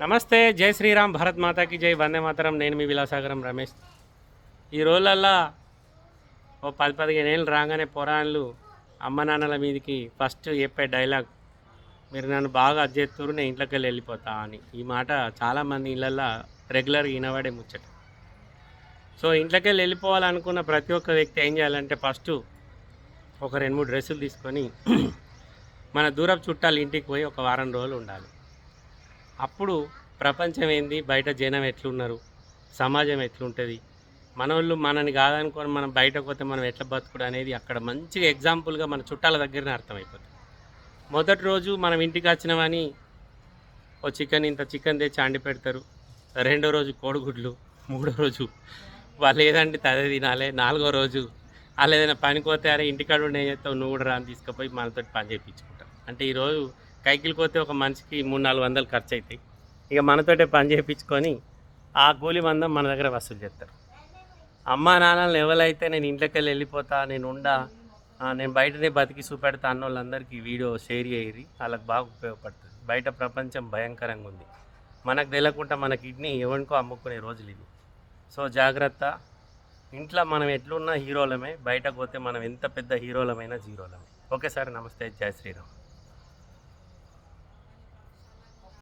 నమస్తే జై శ్రీరామ్ భరత్ మాతాకి జై వందే మాతరం. నేను మీ విలాసాగరం రమేష్. ఈ రోజులల్లా ఓ పది పదిహేను ఏళ్ళు రాగానే పురాణాలు అమ్మ నాన్నల మీదకి ఫస్ట్ చెప్పే డైలాగ్ మీరు నన్ను బాగా అధ్యెత్తురు నేను ఇంట్లోకి వెళ్ళి వెళ్ళిపోతా అని. ఈ మాట చాలామంది ఇళ్ళల్లో రెగ్యులర్గా వినబడే ముచ్చట. సో ఇంట్లోకి వెళ్ళి వెళ్ళిపోవాలనుకున్న ప్రతి ఒక్క వ్యక్తి ఏం చేయాలంటే ఫస్ట్ ఒక రెండు మూడు డ్రెస్సులు తీసుకొని మన దూరపు చుట్టాలు ఇంటికి పోయి ఒక వారం రోజులు ఉండాలి. అప్పుడు ప్రపంచం ఏంది? బయట జనం ఎట్లున్నారు? సమాజం ఎట్లుంటుంది? మన వాళ్ళు మనని కాదనుకొని మనం బయటకు పోతే మనం ఎట్లా బతుకుడు అనేది అక్కడ మంచిగా ఎగ్జాంపుల్గా మన చుట్టాల దగ్గరనే అర్థమైపోతుంది. మొదటి రోజు మనం ఇంటికి వచ్చినామని ఓ చికెన్ ఇంత చికెన్ తెచ్చి అండి పెడతారు. రెండో రోజు కోడిగుడ్లు మూడో రోజు వాళ్ళు ఏదంటే తదే తినాలి నాలుగో రోజు వాళ్ళు ఏదైనా పనికి పోతే అరే ఇంటికాడ ఉండి ఏం చేస్తావు? నువ్వు కూడా రాని తీసుకుపోయి మనతో పని చేయించుకుంటారు అంటే ఈరోజు కైకిలు పోతే ఒక మనిషికి మూడు నాలుగు వందలు ఖర్చు అవుతాయి ఇక మనతోటే పని చేయించుకొని ఆ కూలి మందం మన దగ్గర వసూలు చేస్తారు. అమ్మా నాన్నలు ఎవరైతే నేను ఇంట్లోకి వెళ్ళి వెళ్ళిపోతా నేను ఉండా నేను బయటనే బతికి చూపెడతా అన్న వాళ్ళందరికీ వీడియో షేర్ చేయరి వాళ్ళకి బాగా ఉపయోగపడుతుంది. బయట ప్రపంచం భయంకరంగా ఉంది. మనకు తెలియకుండా మన కిడ్నీ ఎవరికో అమ్ముకునే రోజులు ఇది సో జాగ్రత్త. ఇంట్లో మనం ఎట్లున్నా హీరోలమే బయటకు పోతే మనం ఎంత పెద్ద హీరోలమైనా జీరోలమే. ఓకే సార్ నమస్తే. జై శ్రీరామ్.